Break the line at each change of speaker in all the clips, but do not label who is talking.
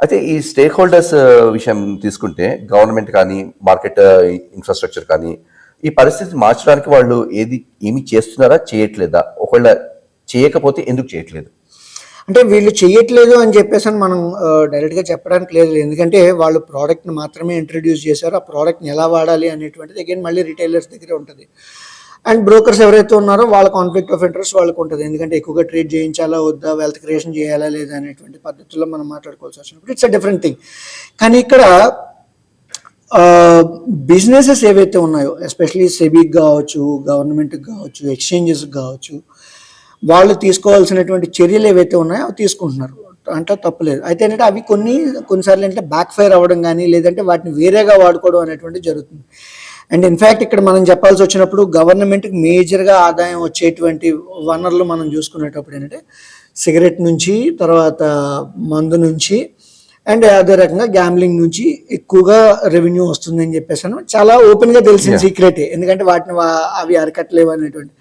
అయితే ఈ stake holders uh, విషయం తీసుకుంటే గవర్నమెంట్ కానీ మార్కెట్ ఇన్ఫ్రాస్ట్రక్చర్ uh, కానీ ఈ పరిస్థితి మార్చడానికి వాళ్ళు ఏది ఏమి చేస్తున్నారా చేయట్లేదా? ఒకవేళ చేయకపోతే ఎందుకు చేయట్లేదు?
అంటే వీళ్ళు చేయట్లేదు అని చెప్పేసి అని మనం uh, డైరెక్ట్గా చెప్పడానికి లేదు. ఎందుకంటే వాళ్ళు ప్రోడక్ట్ని మాత్రమే ఇంట్రడ్యూస్ చేశారు. ఆ ప్రోడక్ట్ని ఎలా వాడాలి అనేటువంటిది అగైన్ మళ్ళీ రిటైలర్స్ దగ్గర ఉంటుంది. అండ్ బ్రోకర్స్ ఎవరైతే ఉన్నారో వాళ్ళ కాన్ఫ్లిక్ట్ ఆఫ్ ఇంట్రెస్ట్ వాళ్ళకు ఉంటుంది. ఎందుకంటే ఎక్కువగా ట్రేడ్ చేయించాలా వద్దా వెల్త్ క్రియేషన్ చేయాలా లేదా అనేటువంటి పద్ధతుల్లో మనం మాట్లాడుకోవాల్సి వచ్చినప్పుడు ఇట్స్ అ డిఫరెంట్ థింగ్ కానీ ఇక్కడ బిజినెసెస్ ఏవైతే ఉన్నాయో ఎస్పెషలీ సెబీకి కావచ్చు గవర్నమెంట్కి కావచ్చు ఎక్స్చేంజెస్కి కావచ్చు వాళ్ళు తీసుకోవాల్సినటువంటి చర్యలు ఏవైతే ఉన్నాయో అవి తీసుకుంటున్నారు. అంటే తప్పలేదు. అయితే ఏంటంటే అవి కొన్ని కొన్నిసార్లు ఏంటంటే బ్యాక్ ఫైర్ అవ్వడం కానీ లేదంటే వాటిని వేరేగా వాడుకోవడం అనేటువంటి జరుగుతుంది. అండ్ ఇన్ఫ్యాక్ట్ ఇక్కడ మనం చెప్పాల్సి వచ్చినప్పుడు గవర్నమెంట్కి మేజర్గా ఆదాయం వచ్చేటువంటి వనరులు మనం చూసుకునేటప్పుడు ఏంటంటే సిగరెట్ నుంచి తర్వాత మందు నుంచి అండ్ అదే రకంగా గ్యాంబ్లింగ్ నుంచి ఎక్కువగా రెవెన్యూ వస్తుందని చెప్పేసాను చాలా ఓపెన్గా తెలిసిన సీక్రెటే ఎందుకంటే వాటిని అవి అరకట్లేవు అనేటువంటి.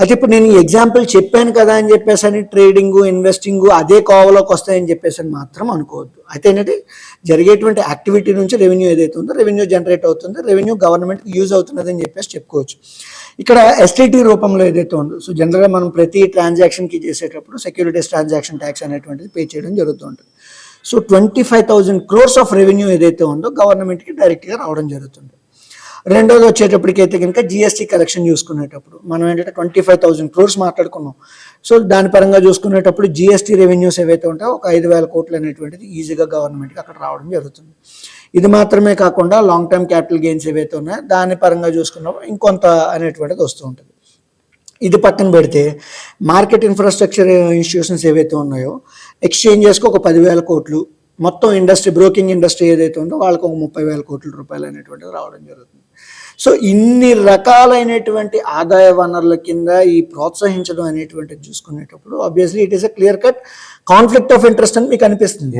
అయితే ఇప్పుడు నేను ఎగ్జాంపుల్ చెప్పాను కదా అని చెప్పేసి అని ట్రేడింగ్ ఇన్వెస్టింగ్ అదే కోవలోకి వస్తాయని చెప్పేసి అని మాత్రం అనుకోవద్దు. అయితే ఏంటంటే జరిగేటువంటి యాక్టివిటీ నుంచి రెవెన్యూ ఏదైతే ఉందో రెవెన్యూ జనరేట్ అవుతుందో రెవెన్యూ గవర్నమెంట్కి యూజ్ అవుతున్నది అని చెప్పేసి చెప్పుకోవచ్చు. ఇక్కడ ఎస్టీటీ రూపంలో ఏదైతే ఉందో సో జనరల్గా మనం ప్రతి ట్రాన్సాక్షన్కి చేసేటప్పుడు సెక్యూరిటీస్ ట్రాన్సాక్షన్ ట్యాక్స్ అనేటువంటిది పే చేయడం జరుగుతూ ఉంటుంది so twenty five thousand crores of revenue ఏదైతే ఉందో గవర్నమెంట్కి డైరెక్ట్గా రావడం జరుగుతుంది. రెండోది వచ్చేటప్పటికైతే కనుక జిఎస్టీ కలెక్షన్ చూసుకునేటప్పుడు మనం ఏంటంటే ట్వంటీ ఫైవ్ థౌసండ్ క్రోర్స్ మాట్లాడుకున్నాం. సో దాని పరంగా చూసుకునేటప్పుడు జిఎస్టీ రెవెన్యూస్ ఏవైతే ఉంటాయో ఒక ఐదు వేల కోట్లు అనేటువంటిది ఈజీగా గవర్నమెంట్కి అక్కడ రావడం జరుగుతుంది. ఇది మాత్రమే కాకుండా లాంగ్ టర్మ్ క్యాపిటల్ గెయిన్స్ ఏవైతే ఉన్నాయో దాని పరంగా చూసుకున్నప్పుడు ఇంకొంత అనేటువంటిది వస్తూ ఉంటుంది. ఇది పక్కన పెడితే మార్కెట్ ఇన్ఫ్రాస్ట్రక్చర్ ఇన్స్టిట్యూషన్స్ ఏవైతే ఉన్నాయో ఎక్స్చేంజెస్కి ఒక పదివేల కోట్లు మొత్తం ఇండస్ట్రీ బ్రోకింగ్ ఇండస్ట్రీ ఏదైతే ఉందో వాళ్ళకి ఒక ముప్పై వేల కోట్ల రూపాయలు అనేటువంటిది రావడం జరుగుతుంది. సో ఇన్ని రకాలైనటువంటి ఆదాయ వనరుల కింద ఈ ప్రోత్సహించడం అనేటువంటిది చూసుకునేటప్పుడు obviously it is a clear cut conflict of interest అని మీకు అనిపిస్తుంది.